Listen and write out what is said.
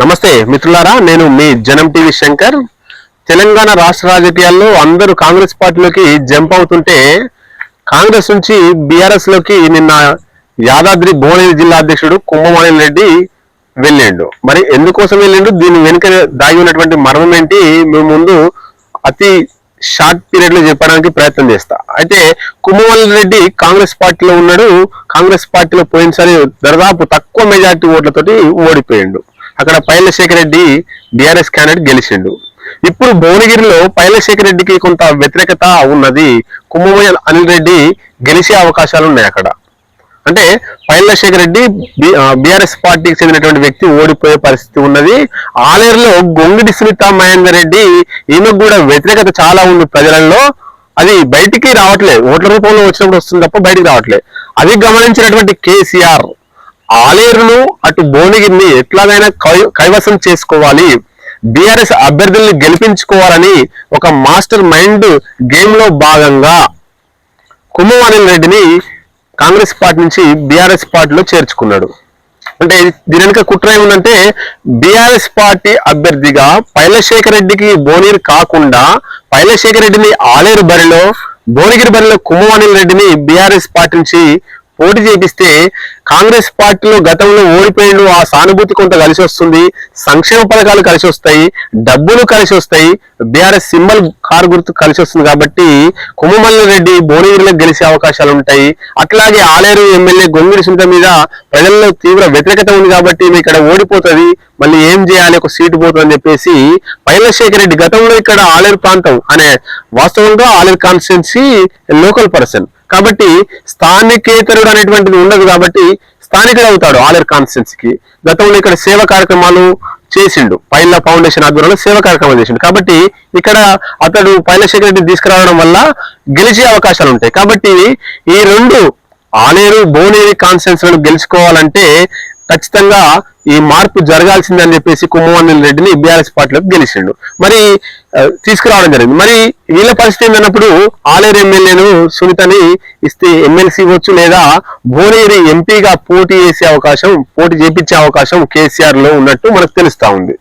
నమస్తే మిత్రులారా నేను మీ జనం టీవీ శంకర్. తెలంగాణ రాష్ట్ర రాజకీయాల్లో అందరూ కాంగ్రెస్ పార్టీలోకి జంప్ అవుతుంటే కాంగ్రెస్ నుంచి బీఆర్ఎస్లోకి నిన్న యాదాద్రి భువనగిరి జిల్లా అధ్యక్షుడు కుంభమాణి రెడ్డి వెళ్ళిండు. మరి ఎందుకోసం వెళ్ళిండు? దీని వెనుక దాగి ఉన్నటువంటి మర్మం ఏంటి? మేము ముందు అతి షార్ట్ పీరియడ్లో చెప్పడానికి ప్రయత్నం చేస్తా. అయితే కుంభమాలి రెడ్డి కాంగ్రెస్ పార్టీలో ఉన్నాడు. కాంగ్రెస్ పార్టీలో పోయినసారి దాదాపు తక్కువ మెజార్టీ ఓట్లతోటి ఓడిపోయిండు. అక్కడ పైలశేఖర్ రెడ్డి బీఆర్ఎస్ క్యాండిడేట్ గెలిచిండు. ఇప్పుడు భువనగిరిలో పైలశేఖర్ రెడ్డికి కొంత వ్యతిరేకత ఉన్నది. కుంభమయ్య అనిల్ రెడ్డి గెలిచే అవకాశాలు ఉన్నాయి అక్కడ. అంటే పైలశేఖర్ రెడ్డి బీఆర్ఎస్ పార్టీకి చెందినటువంటి వ్యక్తి ఓడిపోయే పరిస్థితి ఉన్నది. ఆలేరులో గొంగిడి సునీత మహేందర్ రెడ్డి ఈమెకు కూడా వ్యతిరేకత చాలా ఉంది ప్రజలలో. అది బయటికి రావట్లేదు ఓట్ల రూపంలో వచ్చినప్పుడు వస్తుంది తప్ప బయటికి రావట్లేదు అది గమనించినటువంటి కేసీఆర్ ఆలేరును అటు భువనగిరిని ఎట్లాగైనా కై- కైవసం చేసుకోవాలి. బీఆర్ఎస్ అభ్యర్థుల్ని గెలిపించుకోవాలని ఒక మాస్టర్ మైండ్ గేమ్లో భాగంగా కుంభవాణి రెడ్డిని కాంగ్రెస్ పార్టీ నుంచి బీఆర్ఎస్ పార్టీలో చేర్చుకున్నాడు. అంటే దీని వెనుక కుట్ర ఏముందంటే బీఆర్ఎస్ పార్టీ అభ్యర్థిగా పైలశేఖర్ రెడ్డికి బోనీరు కాకుండా పైలశేఖర్ రెడ్డిని ఆలేరు బరిలో భువనగిరి బరిలో కుంభవాణి రెడ్డిని బీఆర్ఎస్ పార్టీ నుంచి పోటీ చేపిస్తే కాంగ్రెస్ పార్టీలో గతంలో ఓడిపోయిండు ఆ సానుభూతి కొంత కలిసి వస్తుంది సంక్షేమ పథకాలు కలిసి వస్తాయి డబ్బులు కలిసి వస్తాయి బీఆర్ఎస్ సింబల్ కారు గుర్తు కలిసి వస్తుంది కాబట్టి కుమ్మమల్లి రెడ్డి భువనగిరిలో గెలిచే అవకాశాలు ఉంటాయి. అట్లాగే ఆలేరు ఎమ్మెల్యే గొంగిడి సునీత మీద ప్రజల్లో తీవ్ర వ్యతిరేకత ఉంది కాబట్టి ఈమె ఇక్కడ ఓడిపోతుంది మళ్ళీ ఏం చేయాలి ఒక సీటు పోతుంది అని చెప్పేసి పైలశేఖర్ రెడ్డి గతంలో ఇక్కడ ఆలేరు ప్రాంతం అనే వాస్తవంగా ఆలేరు కాన్స్టిట్యున్సీ లోకల్ పర్సన్. కాబట్టి స్థానికేతరుడు అనేటువంటిది ఉండదు కాబట్టి స్థానికుడు అవుతాడు ఆలేరు కాన్స్టిట్యున్సీకి. గతంలో ఇక్కడ సేవా కార్యక్రమాలు చేసిండు. పైల ఫౌండేషన్ ఆధ్వర్యంలో సేవా కార్యక్రమం చేసిండు. కాబట్టి ఇక్కడ అతడు పైలశేఖర్ రెడ్డి తీసుకురావడం వల్ల గెలిచే అవకాశాలు ఉంటాయి. కాబట్టి ఈ రెండు ఆలేరు బోనేరి కాన్స్టిట్యున్సీలను గెలుచుకోవాలంటే ఖచ్చితంగా ఈ మార్పు జరగాల్సిందని చెప్పేసి కుమ్మవన్నెల రెడ్డిని బీఆర్ఎస్ పార్టీలోకి గెలిచిండు. మరి తీసుకురావడం జరిగింది. మరి వీళ్ళ పరిస్థితి ఏంటన్నప్పుడు ఆలేరు ఎమ్మెల్యేను సునీతని ఇస్తే ఎమ్మెల్సీ ఇవ్వచ్చు లేదా భువనగిరి ఎంపీగా పోటీ చేసే అవకాశం పోటీ చేపించే అవకాశం కేసీఆర్లో ఉన్నట్టు మనకు తెలుస్తా ఉంది.